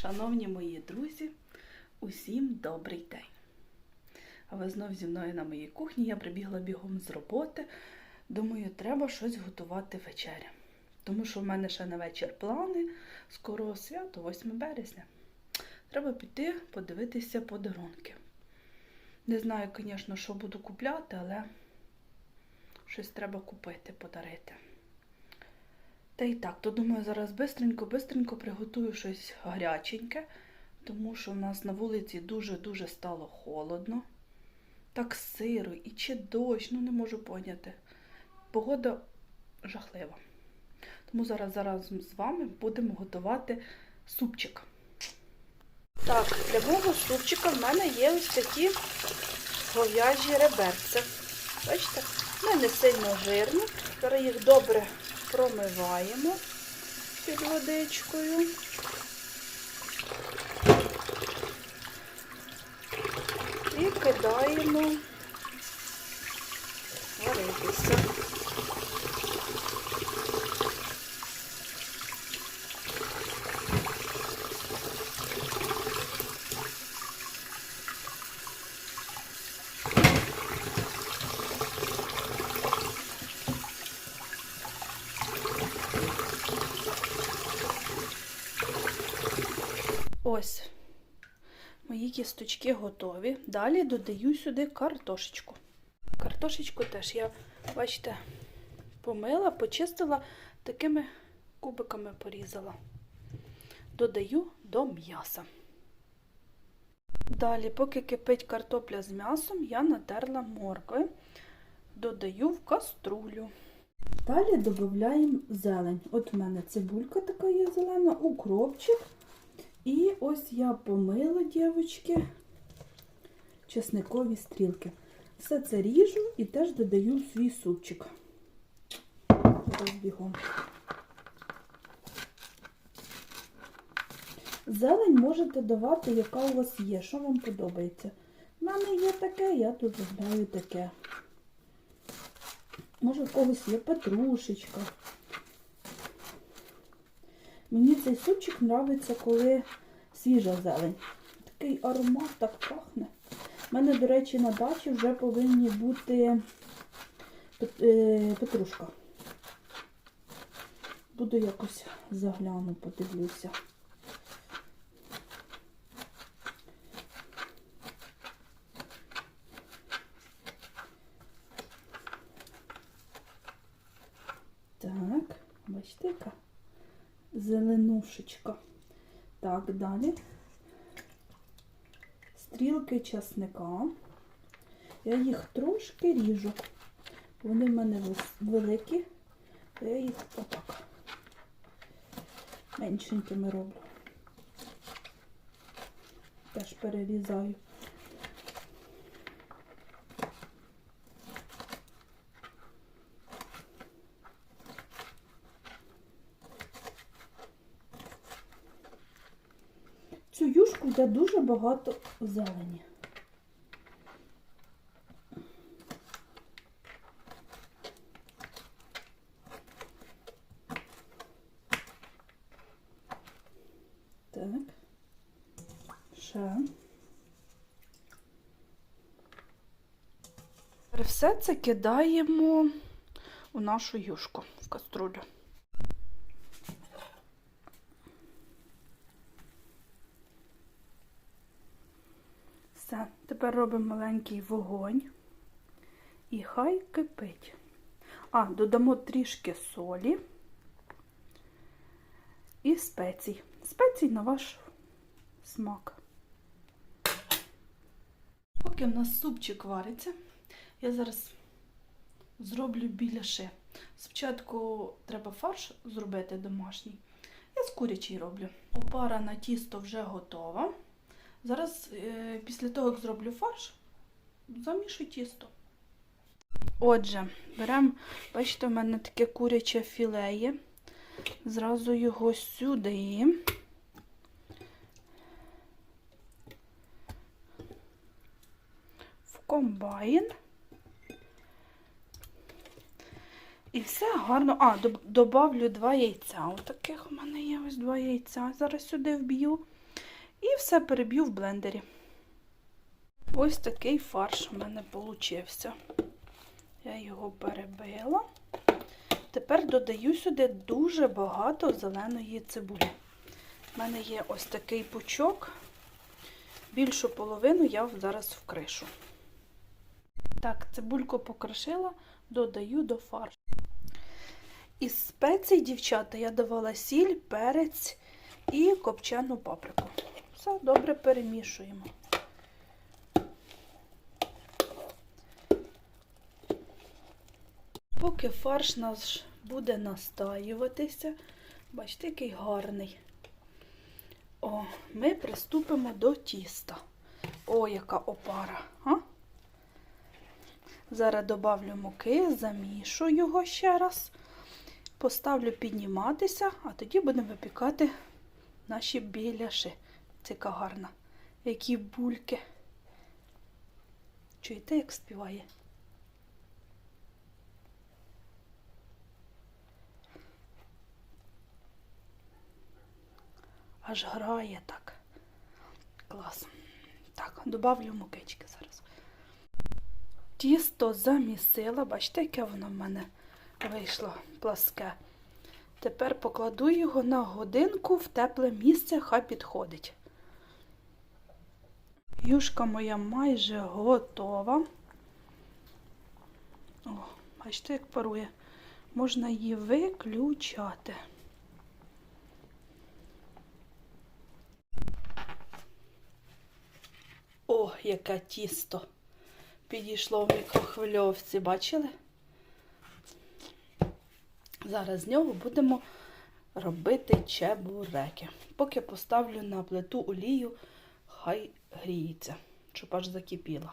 Шановні мої друзі, усім добрий день. А ви знов зі мною на моїй кухні. Я прибігла бігом з роботи. Думаю, треба щось готувати вечеря. Тому що в мене ще на вечір плани. Скоро свято, 8 березня. Треба піти подивитися подарунки. Не знаю, звісно, що буду купляти, але щось треба купити, подарити. Та і так, то думаю, зараз бистренько-бистренько приготую щось гаряченьке, тому що в нас на вулиці дуже-дуже стало холодно. Так сиро і чи дощ, ну не можу поняти. Погода жахлива. Тому зараз зараз з вами будемо готувати супчик. Так, для мого супчика в мене є ось такі говяжі реберця. Бачите? Вони не сильно жирні. Зараз їх добре промиваємо під водичкою. І кидаємо Ось мої кісточки готові. Далі додаю сюди картошечку. Картошечку теж я, бачите, помила, почистила, такими кубиками порізала. Додаю до м'яса. Далі, поки кипить картопля з м'ясом, я натерла моркви, додаю в каструлю. Далі додаємо зелень. От в мене цибулька така є зелена, укропчик. І ось я помила, дівчатки, чесникові стрілки. Все це ріжу і теж додаю свій супчик. Бігом. Зелень можете давати, яка у вас є, що вам подобається. У мене є таке, я тут додаю таке. Може, в когось є петрушечка. Мені цей супчик подобається, коли свіжа зелень. Такий аромат так пахне. У мене, до речі, на дачі вже повинні бути е, петрушка. Буду якось загляну, подивлюся. Так, бачите, яка зеленушечка. Так, далі. Стрілки часника. Я їх трошки ріжу. Вони в мене великі, я їх отак меншенькими роблю. Теж перерізаю. цю юшку йде дуже багато зелені. Так, ще. Все це кидаємо у нашу юшку в каструлю. Все, тепер робимо маленький вогонь і хай кипить. А, додамо трішки солі і спецій. Спецій на ваш смак. Поки в нас супчик вариться, я зараз зроблю біляши. Спочатку треба фарш зробити домашній. Я з курячий роблю. Опара на тісто вже готова. Зараз, е, після того, як зроблю фарш, замішую тісто. Отже, беремо, бачите, в мене таке куряче філе є. Зразу його сюди. В комбайн. І все гарно. А, добавлю два яйця. Отаких у мене є ось два яйця. Зараз сюди вб'ю. І все переб'ю в блендері. Ось такий фарш у мене получився. Я його перебила. Тепер додаю сюди дуже багато зеленої цибулі. У мене є ось такий пучок. Більшу половину я зараз вкришу. Так, цибульку покришила, додаю до фаршу. Із спецій, дівчата, я давала сіль, перець і копчену паприку. Все добре перемішуємо. Поки фарш наш буде настаюватися, бачите, який гарний. О, ми приступимо до тіста. О, яка опара. А? Зараз добавлю муки, замішу його ще раз. Поставлю підніматися, а тоді будемо випікати наші біляши. Це яка гарна. Які бульки. Чуєте, як співає? Аж грає так. Клас. Так, добавлю мукички зараз. Тісто замісила, бачите, яке воно в мене вийшло пласке. Тепер покладу його на годинку в тепле місце, хай підходить. Юшка моя майже готова. О, бачите, як парує. Можна її виключати. О, яке тісто підійшло в мікрохвильовці, бачили? Зараз з нього будемо робити чебуреки. Поки поставлю на плиту олію, хай гріється, щоб аж закипіла.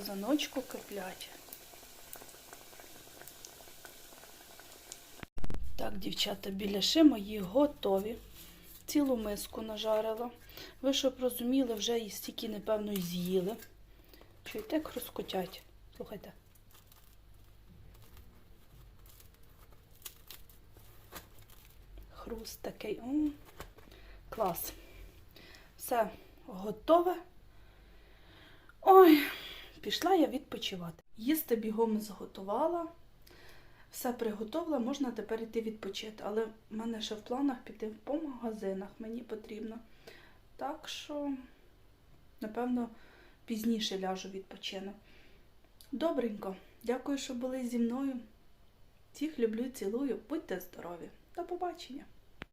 Казаночку киплять. Так, дівчата, біляши мої готові. Цілу миску нажарила. Ви щоб розуміли, вже і стільки, напевно, й з'їли. Чуєте, як розкотять? Слухайте. Хруст такий. М, Клас. Все готове. Ой, пішла я відпочивати. Їсти бігом зготувала. Все приготовила, можна тепер йти відпочити. Але в мене ще в планах піти по магазинах, мені потрібно. Так що, напевно, пізніше ляжу відпочину. Добренько, дякую, що були зі мною. Всіх люблю, цілую, будьте здорові. До побачення!